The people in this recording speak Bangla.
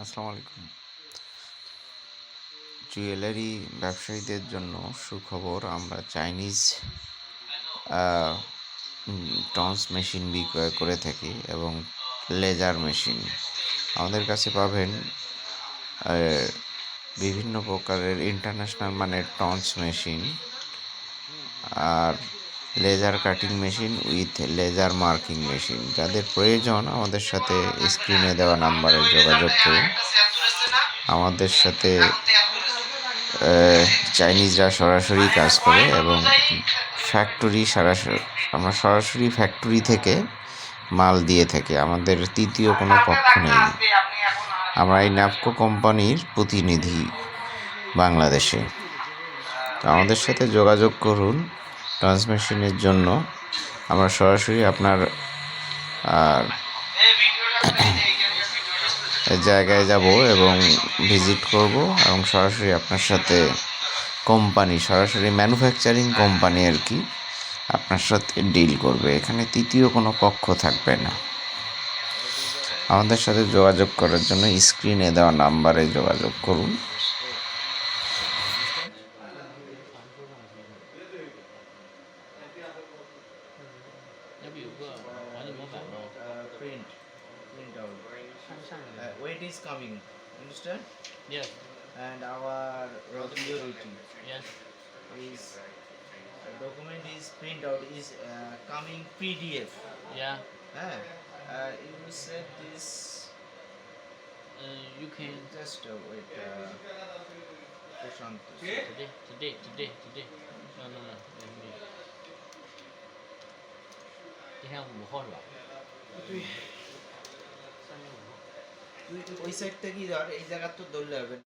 আসসালামু আলাইকুম। জুয়েলারি ব্যবসায়ীদের জন্য সুখবর, আমরা চাইনিজ টন্স মেশিন বিক্রয় করে থাকি এবং লেজার মেশিন। আমাদের কাছে পাবেন বিভিন্ন প্রকারের ইন্টারন্যাশনাল মানের tons machine. R laser cutting machine with laser marking machine. যাদের প্রয়োজন, আমাদের সাথে স্ক্রিনে দেওয়া নাম্বারে যোগাযোগ করুন। আমাদের সাথে চাইনিজরা সরাসরি কাজ করে এবং ফ্যাক্টরি সরাসরি, আমরা সরাসরি ফ্যাক্টরি থেকে মাল দিয়ে থাকি। আমাদের তৃতীয় কোনো পক্ষ নেই। আমরা এই ন্যাপকো কোম্পানির প্রতিনিধি বাংলাদেশে। আমাদের সাথে যোগাযোগ করুন ট্রান্সমিশনের জন্য আমরা সরাসরি আপনার, আর জায়গায় যাব এবং ভিজিট করব এবং সরাসরি আপনার সাথে কোম্পানি, সরাসরি ম্যানুফ্যাকচারিং কোম্পানি আর কি, আপনার সাথে ডিল করবে। এখানে তৃতীয় কোনো পক্ষ থাকবে না। আমাদের সাথে যোগাযোগ করার জন্য স্ক্রিনে দেওয়া নাম্বারে যোগাযোগ করুন। Uh, print print out. Uh, weight is coming. Understand Yes, and our roti roti yes, is uh, document is print out is uh, coming pdf yeah. huh? uh, you said this. Uh, you can just uh, wait uh, Prashant. today, today, today, 天五号是吧？三月五号。তুই ওই সাইড থেকে ধর এই জায়গা তো ধরলে হবে